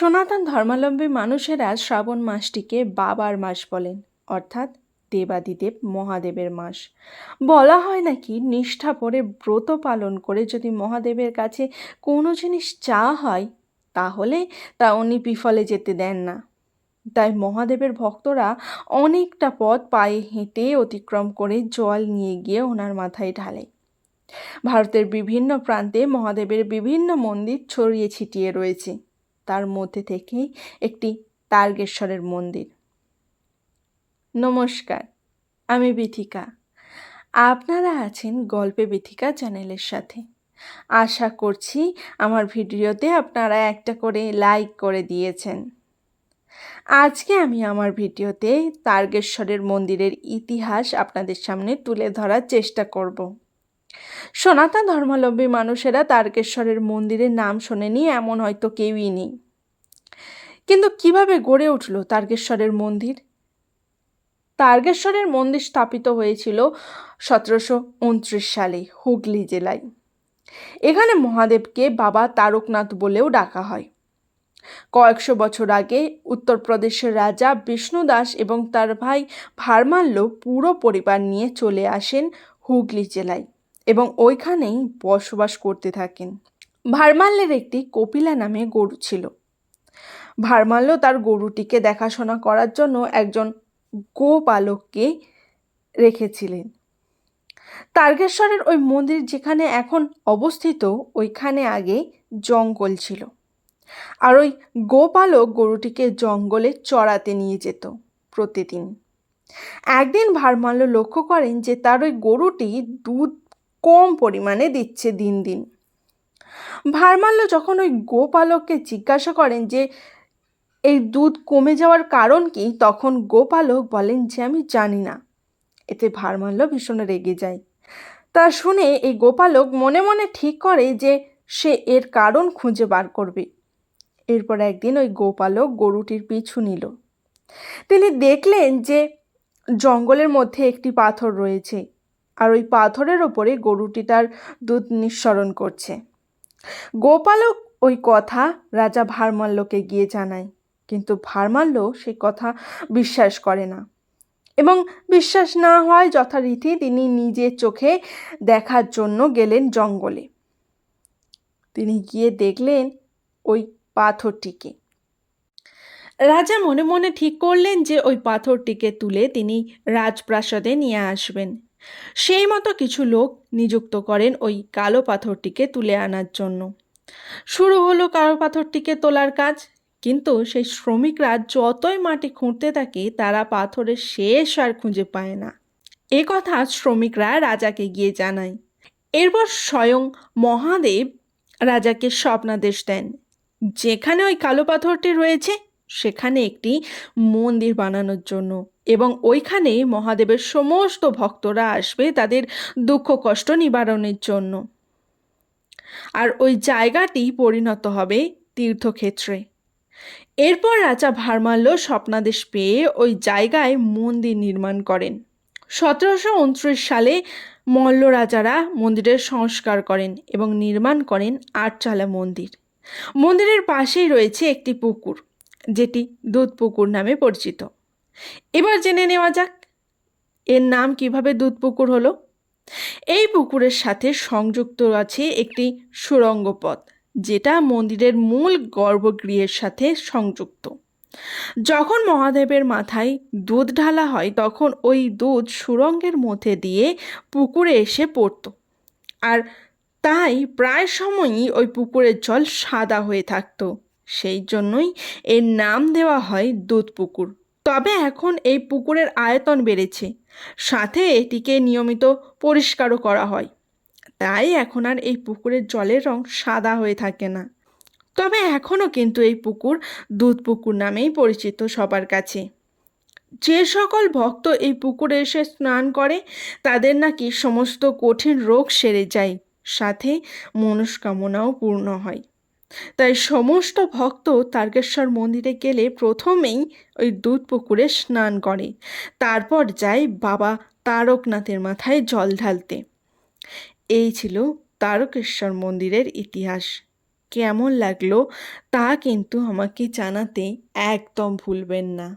সনাতন ধর্মাবলম্বী মানুষেরা শ্রাবণ মাসটিকে বাবার মাস বলেন, অর্থাৎ দেবাদিদেব মহাদেবের মাস। বলা হয় নাকি নিষ্ঠা পরে ব্রত পালন করে যদি মহাদেবের কাছে কোনো জিনিস চা হয়, তাহলে তা উনি বিফলে যেতে দেন না। তাই মহাদেবের ভক্তরা অনেকটা পথ পায়ে হেঁটে অতিক্রম করে জল নিয়ে গিয়ে ওনার মাথায় ঢালে। ভারতের বিভিন্ন প্রান্তে মহাদেবের বিভিন্ন মন্দির ছড়িয়ে ছিটিয়ে রয়েছে। তার মধ্যে থেকেই একটি তারকেশ্বরের মন্দির। নমস্কার, আমি বিথিকা। আপনারা আছেন গল্পে বিথিকা চ্যানেলের সাথে। আশা করছি আমার ভিডিওতে আপনারা একটা করে লাইক করে দিয়েছেন। আজকে আমি আমার ভিডিওতে তারকেশ্বরের মন্দিরের ইতিহাস আপনাদের সামনে তুলে ধরার চেষ্টা করব। সনাতন ধর্মাবলম্বী মানুষেরা তারকেশ্বরের মন্দিরের নাম শোনেনি, এমন হয়তো কেউই নেই। কিন্তু কীভাবে গড়ে উঠল তারকেশ্বরের মন্দির? তারকেশ্বরের মন্দির স্থাপিত হয়েছিল সতেরোশো উনত্রিশ সালে হুগলি জেলায়। এখানে মহাদেবকে বাবা তারকনাথ বলেও ডাকা হয়। কয়েকশো বছর আগে উত্তরপ্রদেশের রাজা বিষ্ণু দাস এবং তার ভাই ভারমাল্য পুরো পরিবার নিয়ে চলে আসেন হুগলি জেলায় এবং ওইখানেই বসবাস করতে থাকেন। ভারমাল্যের একটি কপিলা নামে গরু ছিল। ভারমাল্য তার গরুটিকে দেখাশোনা করার জন্য একজন গোপালককে রেখেছিলেন। তারকেশ্বরের ওই মন্দির যেখানে এখন অবস্থিত, ওইখানে আগে জঙ্গল ছিল। আর ওই গোপালক গরুটিকে জঙ্গলে চড়াতে নিয়ে যেত প্রতিদিন। একদিন ভারমাল্য লক্ষ্য করেন যে তার ওই গরুটি দুধ কম পরিমাণে দিচ্ছে দিন দিন। ভারমাল্য যখন ওই গোপালককে জিজ্ঞাসা করেন যে এই দুধ কমে যাওয়ার কারণ কি? তখন গোপালক বলেন যে, আমি জানি না। এতে ভারমাল্য ভীষণ রেগে যায়। তা শুনে এই গোপালক মনে মনে ঠিক করে যে, সে এর কারণ খুঁজে বার করবে। এরপর একদিন ওই গোপালক গরুটির পিছু নিল। তিনি দেখলেন যে, জঙ্গলের মধ্যে একটি পাথর রয়েছে আর ওই পাথরের ওপরে গরুটি তার দুধ নিঃসরণ করছে। গোপালক ওই কথা রাজা ভারমাল্যকে গিয়ে জানায়। কিন্তু ভারমাল্য সে কথা বিশ্বাস করে না। এবং বিশ্বাস না হয় যথারীতি তিনি নিজের চোখে দেখার জন্য গেলেন জঙ্গলে। তিনি গিয়ে দেখলেন ওই পাথরটিকে। রাজা মনে মনে ঠিক করলেন যে ওই পাথরটিকে তুলে তিনি রাজপ্রাসাদে নিয়ে আসবেন। সেই মতো কিছু লোক নিযুক্ত করেন ওই কালো পাথরটিকে তুলে আনার জন্য। শুরু হলো কালো পাথরটিকে তোলার কাজ কিন্তু সেই শ্রমিকরা যতই মাটি খুঁড়তে থাকে, তারা পাথরের শেষ আর খুঁজে পায় না। এ কথা শ্রমিকরা রাজাকে গিয়ে জানায়। এরপর স্বয়ং মহাদেব রাজাকে স্বপ্নাদেশ দেন। যেখানে ওই কালো পাথরটি রয়েছে, সেখানে একটি মন্দির বানানোর জন্য এবং ওইখানে মহাদেবের সমস্ত ভক্তরা আসবে তাদের দুঃখ কষ্ট নিবারণের জন্য। আর ওই জায়গাটি পরিণত হবে তীর্থক্ষেত্রে। এরপর রাজা ভারমাল্য স্বপ্নাদেশ পেয়ে ওই জায়গায় মন্দির নির্মাণ করেন। সতেরোশো উনত্রিশ সালে মল্ল রাজারা মন্দিরের সংস্কার করেন এবং নির্মাণ করেন আটচালা মন্দির। মন্দিরের পাশেই রয়েছে একটি পুকুর, যেটি দুধ পুকুর নামে পরিচিত। এবার জেনে নেওয়া যাক, এর নাম কীভাবে দুধ পুকুর হলো? এই পুকুরের সাথে সংযুক্ত আছে একটি সুরঙ্গ পথ যেটা মন্দিরের মূল গর্ভগৃহের সাথে সংযুক্ত। যখন মহাদেবের মাথায় দুধ ঢালা হয়, তখন ওই দুধ সুরঙ্গের মধ্যে দিয়ে পুকুরে এসে পড়ত। আর তাই প্রায় সময়ই ওই পুকুরের জল সাদা হয়ে থাকতো। সেই জন্যই এর নাম দেওয়া হয় দুধ পুকুর। তবে এখন এই পুকুরের আয়তন বেড়েছে। সাথে এটিকে নিয়মিত পরিষ্কারও করা হয়। তাই এখন আর এই পুকুরের জলের রং সাদা হয়ে থাকে না। তবে এখনও কিন্তু এই পুকুর দুধ পুকুর নামেই পরিচিত সবার কাছে। যে সকল ভক্ত এই পুকুরে এসে স্নান করে, তাদের নাকি সমস্ত কঠিন রোগ সেরে যায়, সাথে মনস্কামনাও পূর্ণ হয়। তাই সমস্ত ভক্ত তারকেশ্বর মন্দিরে গেলে প্রথমেই ওই দুধ পুকুরে স্নান করে, তারপর যায় বাবা তারকনাথের মাথায় জল ঢালতে। এই ছিল তারকেশ্বর মন্দিরের ইতিহাস। কেমন লাগল তা কিন্তু আমাকে জানাতে একদম ভুলবেন না।